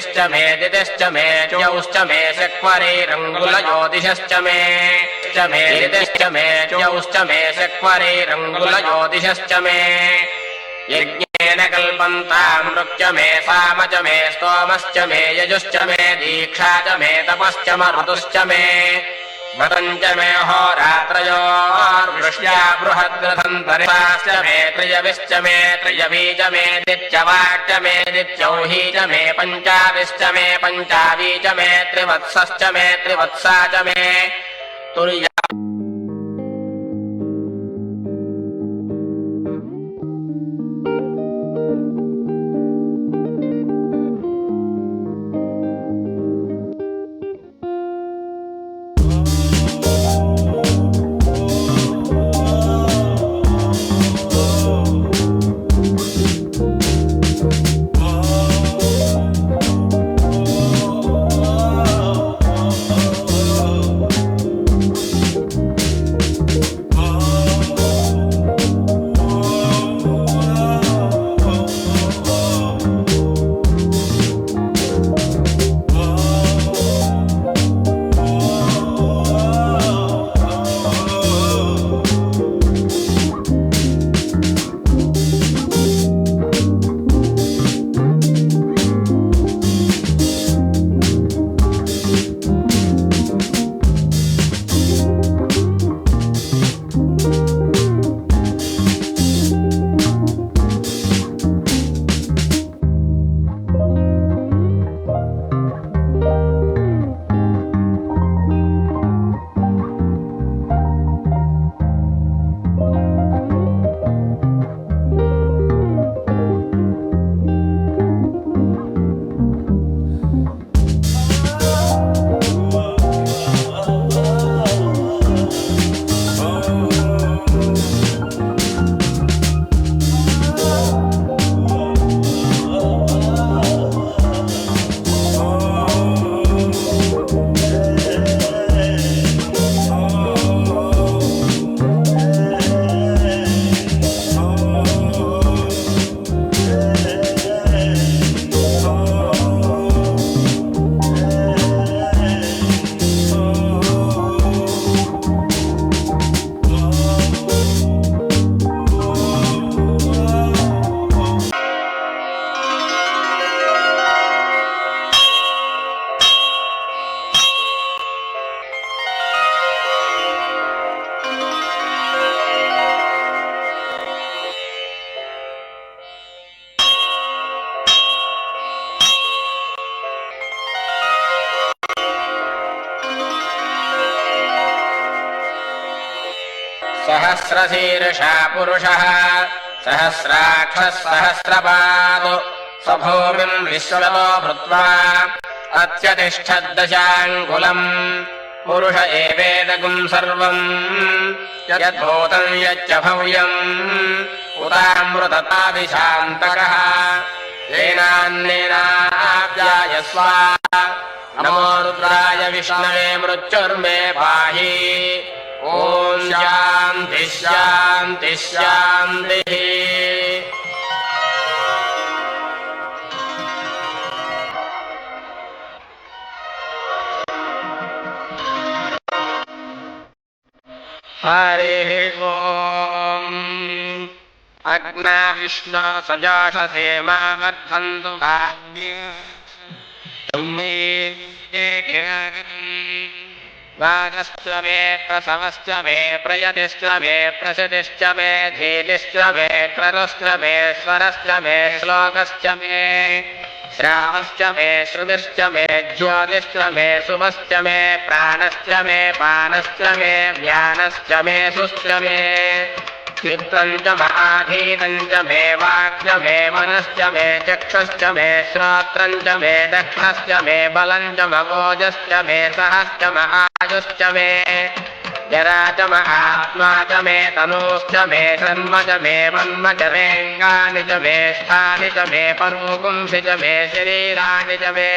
च मे दितिश्च मे च्यौश्च मे शक्वरेरङ्गुलज्योतिषश्च मे च मे दितिश्च मे च्यौश्च मे शक्वरेरङ्गुलज्योतिषश्च मे यज्ञेन कल्पन्तामृक्च मे साम च मे स्तोमश्च मे यजुश्च मे दीक्षा च मे तपश्च मरुतुश्च मे व्रतम् च मे होरात्रयोर्वृष्ट्या बृहद्रथन्तरिताश्च मे त्रियविश्च मे त्रियवी च मे दित्यवाक्च मे दित्यौही च मे पञ्चाविश्च मे पञ्चावी च मे त्रिवत्सश्च मे त्रिवत्सा च मे तुर्या सहस्रशीर्षा पुरुषः सहस्राक्षः सहस्रपादो स भूमिम् विश्वतो भूत्वा अत्यतिष्ठद्दशाङ्कुलम् पुरुष एवेदगुम् सर्वम् यद्भूतम् यच्च भव्यम् उदामृततादिशान्तकः येनान्नेनाप्यायस्व नमो रुद्राय विष्णवे मृत्युर्मे पाहि ॐ शान्ति शान्ति शान्तिः हरिः ॐ अग्ना विष्णु सजाषसे मामर्धन्तु वागश्च मे प्रसवश्च मे प्रयतिश्च मे प्रसतिश्च मे धीतिश्च मे क्रतुश्च मे स्वरश्च मे श्लोकश्च मे श्रावश्च मे श्रुतिश्च मे ज्योतिश्च मे शुभश्च मे प्राणश्च मे पानश्च मे ज्ञानश्च मे सुश्च मे चित्तम् च महाधीनम् मे वाक्च मे मनश्च मे चक्षुश्च मे श्रोत्रम् च मे दक्षश्च मे बलम् च मगोजश्च मे सहश्च महायुश्च मे जरा च महात्मा च मे तनूश्च मे शर्म च मे मन्म च मेऽङ्गानि च मे स्थानि च मे परोगुंसि च मे शरीराणि च मे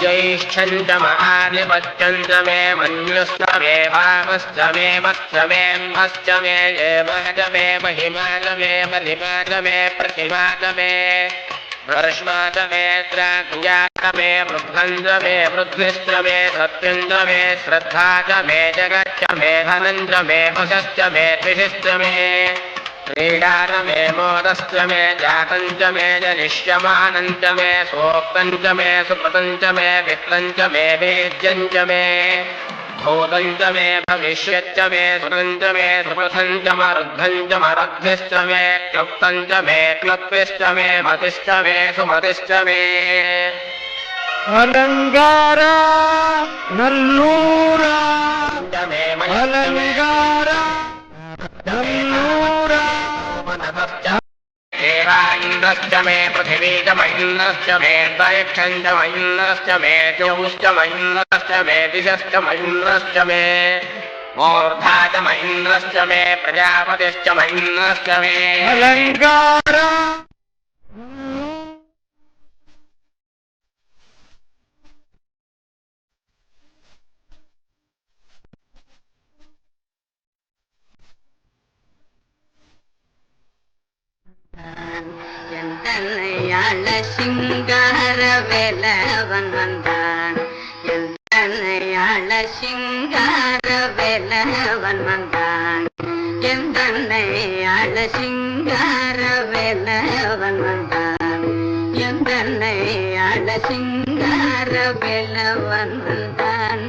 ज्यैष्ठञ्च महाधिपत्यञ्च मे मन्युश्च मे भामश्च मे मश्च मे म्भश्च मे येमश्च मे महिमा च मे मलिमा मे प्रतिमा मे वर्ष्मा मे द्राज्ञा च मे वृद्धं मे वृद्धिश्च मे सत्यं मे श्रद्धा च मे जगच्च मे धनं मे वशश्च मे द्विषश्च मे क्रीडान मे मोदश्च मे जातं मे जनिष्यमानं मे सोक्तं मे सुकृतं मे विक्लं मे वेद्यं मे भूतं मे भविष्यच्च मे सुतं च मे सुकृतं च मरुद्धं मे क्लुप्तं मे क्लुप्तिश्च मे मति मे सुमति मे अलङ्गार नल्लूरा अलङ्गारा देवान्दश्च मे पृथिवी च महिन्नश्च मेन्दयक्षं च महिन्नश्च मे चौश्च महिन्नश्च मे दिशश्च महिन्नश्च मे मूर्धा च महिन्द्रश्च मे प्रजापतिश्च महिन्द्रश्च मे अलङ्कारा என்னையாள சிங்கார வேலவன் வந்தான். எந்தனையாள சிங்கார வேலவன் வந்தான். எந்தனையாள சிங்கார வேலவன் வந்தான். எந்தனையாள சிங்கார வேலவன் வந்தான்.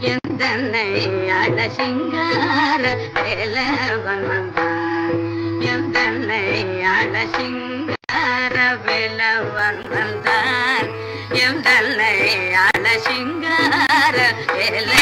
எந்தனையாள சிங்கார வேலவன் வந்தான். எந்தன்னை அழ சிங்கார வேலை